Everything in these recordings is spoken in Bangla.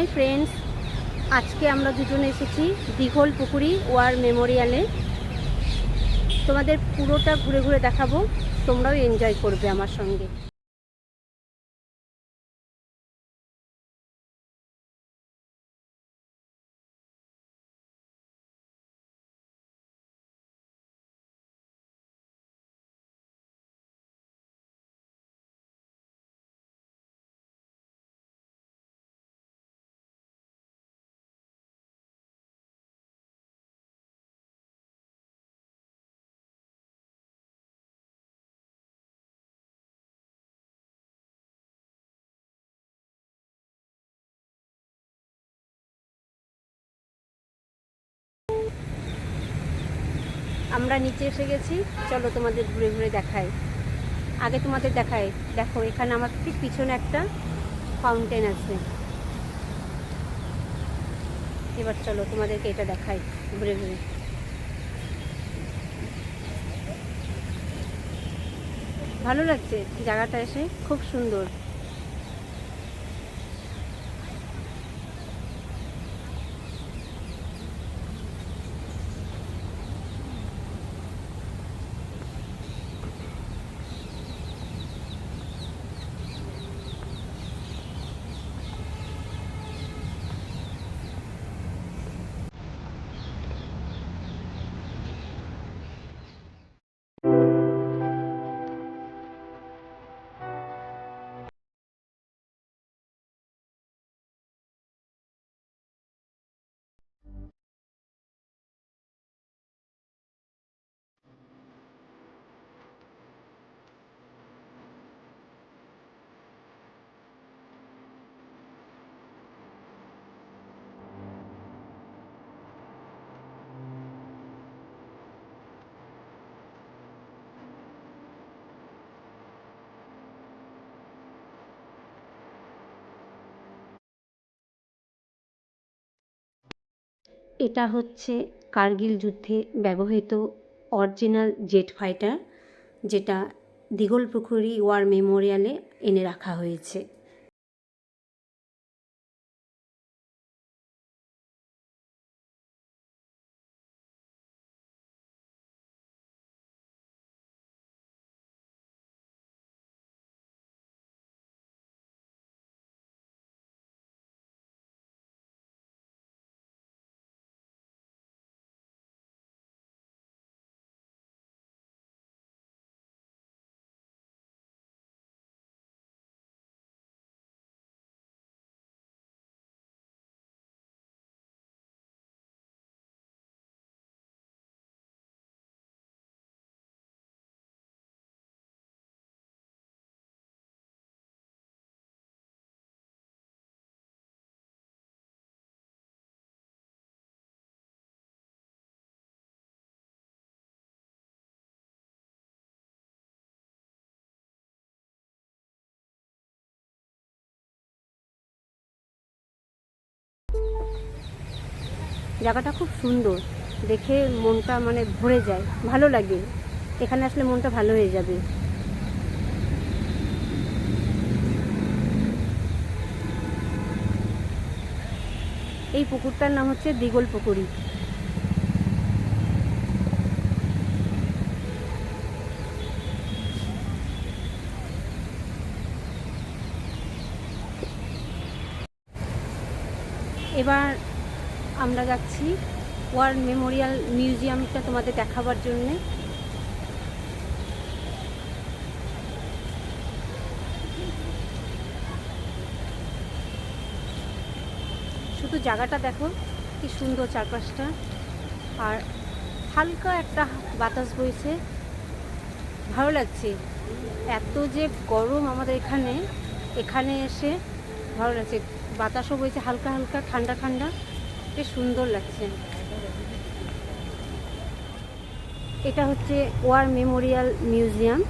হাই ফ্রেন্ডস, আজকে আমরা দুজন এসেছি দীঘল পুকুরি ওয়ার মেমোরিয়ালে। তোমাদের পুরোটা ঘুরে ঘুরে দেখাবো, তোমরাও এনজয় করবে আমার সঙ্গে। আমরা নিচে এসে গেছি। চলো তোমাদের ঘুরে ঘুরে দেখাই। আগে তোমাদের দেখাই। দেখো, এখানে আমার ঠিক পিছনে একটা ফাউন্টেন আছে। এবার চলো তোমাদেরকে এটা দেখাই, ঘুরে ঘুরে। ভালো লাগছে জায়গাটা এসে, খুব সুন্দর। এটা হচ্ছে কার্গিল যুদ্ধে ব্যবহৃত অরিজিনাল জেট ফাইটার, যেটা দিগলপুখুরি ওয়ার মেমোরিয়ালে এনে রাখা হয়েছে। জায়গাটা খুব সুন্দর। দেখে মনটা মানে ভরে যায়। ভালো লাগে। এখানে আসলে মনটা ভালো হয়ে যাবে। এই পুকুরটার নাম হচ্ছে দিগল পুকুরি এবার আমরা যাচ্ছি ওয়ার মেমোরিয়াল মিউজিয়ামটা তোমাদের দেখাবার জন্যে। শুধু জায়গাটা দেখো, কি সুন্দর চারপাশটা। আর হালকা একটা বাতাস বইছে। ভালো লাগছে। এত যে গরম আমাদের এখানে এখানে এসে ভালো লাগছে। বাতাসও বইছে হালকা হালকা, ঠান্ডা ঠান্ডা। বেশ সুন্দর লাগছে। এটা হচ্ছে ওয়ার মেমোরিয়াল মিউজিয়াম।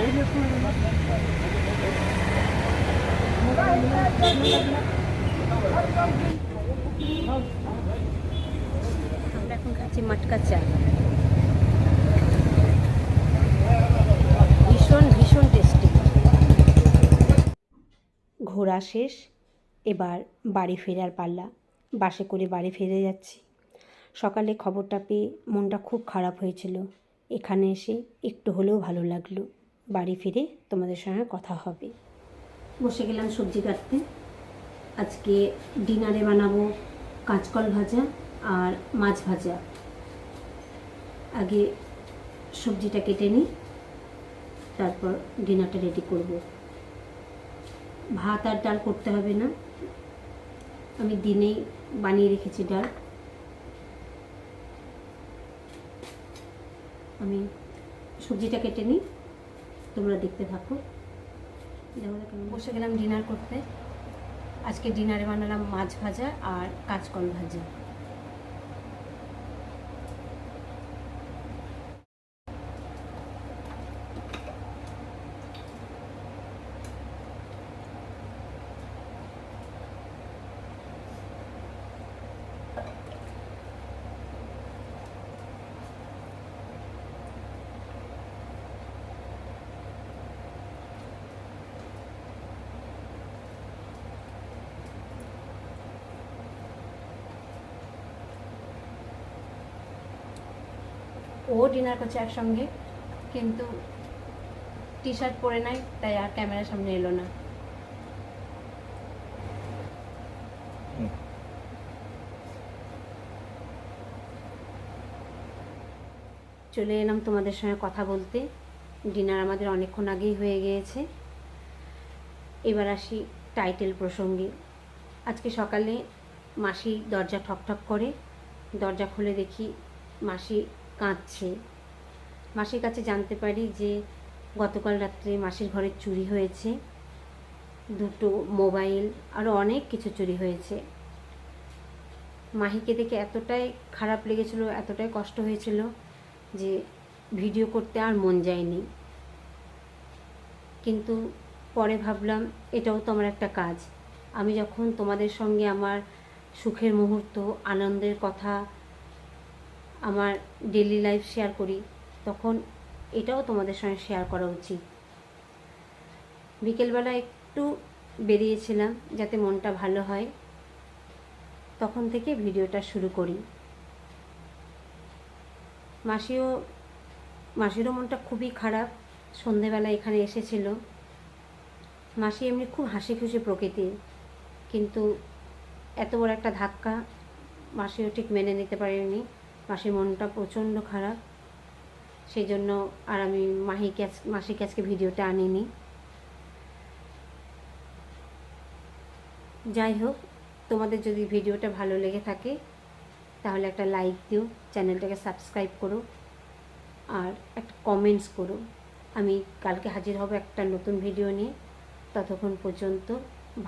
আমরা চা। ভীষণ ভীষণ টেস্টি ঘোরা শেষ, এবার বাড়ি ফেরার পাল্লা। বাসে করে বাড়ি ফিরে যাচ্ছি। সকালে খবরটা পেয়ে মনটা খুব খারাপ হয়েছিল। এখানে এসে একটু হলেও ভালো লাগল। বাড়ি ফিরে তোমাদের সঙ্গে কথা হবে। বসে গেলাম সবজি কাটতে। আজকে ডিনারে বানাবো কাঁচকল ভাজা আর মাছ ভাজা। আগে সবজিটা কেটে নিই, তারপর ডিনারটা রেডি করব। ভাত আর ডাল করতে হবে না। আমি দিনেই বানিয়ে রেখেছি ডাল। আমি সবজিটা কেটে নিই। তোমরা দেখতে থাকো। বসে গেলাম ডিনার করতে। আজকে ডিনারে বানালাম মাছ ভাজা আর কাঁচকল ভাজা। ও ডিনার করছে একসঙ্গে, কিন্তু টি শার্ট পরে নাই, তাই আর ক্যামেরার সামনে এলো না। চলে এলাম তোমাদের সঙ্গে কথা বলতে। ডিনার আমাদের অনেকক্ষণ আগেই হয়ে গিয়েছে। এবার আসি টাইটেল প্রসঙ্গে। আজকে সকালে মাসি দরজা ঠকঠক করে, দরজা খুলে দেখি মাসি কাঁদছে। মাসির কাছে জানতে পারি যে গতকাল রাত্রে মাসির ঘরে চুরি হয়েছে। দুটো মোবাইল আরও অনেক কিছু চুরি হয়েছে। মাহিকে দেখে এতটাই খারাপ লেগেছিল, এতটাই কষ্ট হয়েছিল যে ভিডিও করতে আর মন যায়নি। কিন্তু পরে ভাবলাম, এটাও তো আমার একটা কাজ। আমি যখন তোমাদের সঙ্গে আমার সুখের মুহূর্ত, আনন্দের কথা আমার ডেলি লাইফ শেয়ার করি, তখন এটাও তোমাদের সঙ্গে শেয়ার করা উচিত। বিকেলবেলা একটু বেরিয়েছিলাম যাতে মনটা ভালো হয়, তখন থেকে ভিডিওটা শুরু করি। মাসিও, মাসিরও মনটা খুবই খারাপ, সন্ধেবেলা এখানে এসেছিল। মাসি এমনি খুব হাসি খুশি প্রকৃতির, কিন্তু এত বড় একটা ধাক্কা মাসিও ঠিক মেনে নিতে পারেনি। মাসির মনটা প্রচণ্ড খারাপ। সেই জন্য আর আমি মাহিকে আজ মাসিকে আজকে ভিডিওটা আনিনি। যাই হোক, তোমাদের যদি ভিডিওটা ভালো লেগে থাকে, তাহলে একটা লাইক দিও, চ্যানেলটাকে সাবস্ক্রাইব করো, আর একটা কমেন্টস করো। আমি কালকে হাজির হব একটা নতুন ভিডিও নিয়ে। ততক্ষণ পর্যন্ত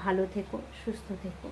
ভালো থেকো, সুস্থ থেকো।